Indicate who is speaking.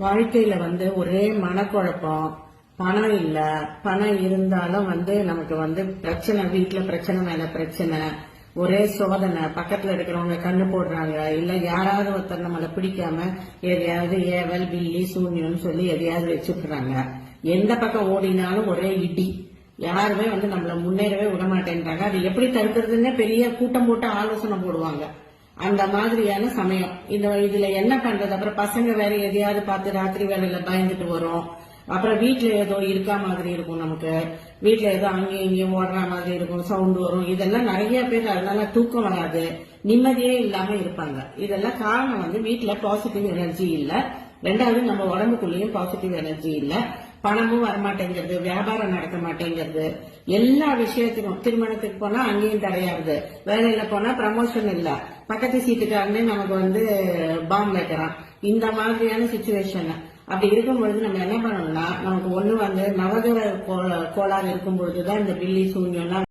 Speaker 1: வாழ்க்கையில வந்து ஒரே மனக்குழப்பம். பணம் இல்ல. பணம் இருந்தாலும் வந்து நமக்கு வந்து பிரச்சனை வீட்டுல பிரச்சனை மேல பிரச்சனை. ஒரே சோதனை. பக்கத்துல இருக்கிறவங்க கண்ணு போடுறாங்க. இல்ல யாராவது ஒருத்தர் நம்மள பிடிக்காம எதையாவது ஏவல் பில்லி சூன்யம்னு சொல்லி எதையாவது வச்சுக்கிறாங்க எந்த பக்கம் ஓடினாலும் ஒரே இடி. யாருமே வந்து நம்மள முன்னேறவே விட மாட்டேன்றாங்க அது எப்படி தடுக்கிறதுன்னே பெரிய கூட்டம் போட்டு ஆலோசனை போடுவாங்க. அந்த மாதிரியான சமயம். இந்த இதுல என்ன பண்றது? அப்புறம் பசங்க வேற எதையாவது பார்த்து ராத்திரி வேலையில பயந்துட்டு வரும். அப்புறம் வீட்டுல ஏதோ இருக்கா மாதிரி இருக்கும் நமக்கு. வீட்டுல ஏதோ அங்கேயும் இங்கேயும் ஓடுற மாதிரி இருக்கும் சவுண்ட் வரும். இதெல்லாம் நிறைய பேர் அதனால தூக்கம் வராது. நிம்மதியே இல்லாம இருப்பாங்க. இதெல்லாம் காரணம் வந்து வீட்டுல பாசிட்டிவ் எனர்ஜி இல்ல. ரெண்டாவது நம்ம உடம்புக்குள்ளேயும் பாசிட்டிவ் எனர்ஜி இல்லை. பணமும் வரமாட்டேங்கிறது வியாபாரம் நடக்க மாட்டேங்கிறது. எல்லா விஷயத்துக்கும் திருமணத்துக்கு போனா அங்கேயும் தடையாகுது. வேலையில போனா ப்ரமோஷன் இல்ல. பக்கத்து சீட்டுக்காரனே நமக்கு வந்து பாம்பு வைக்கிறான். இந்த மாதிரியான சுச்சுவேஷன் அப்படி இருக்கும் பொழுது நம்ம என்ன பண்ணணும்னா நமக்கு ஒண்ணு வந்து நவகிர கோளாறு இருக்கும் பொழுதுதான் இந்த பில்லி சூன்யம்லாம்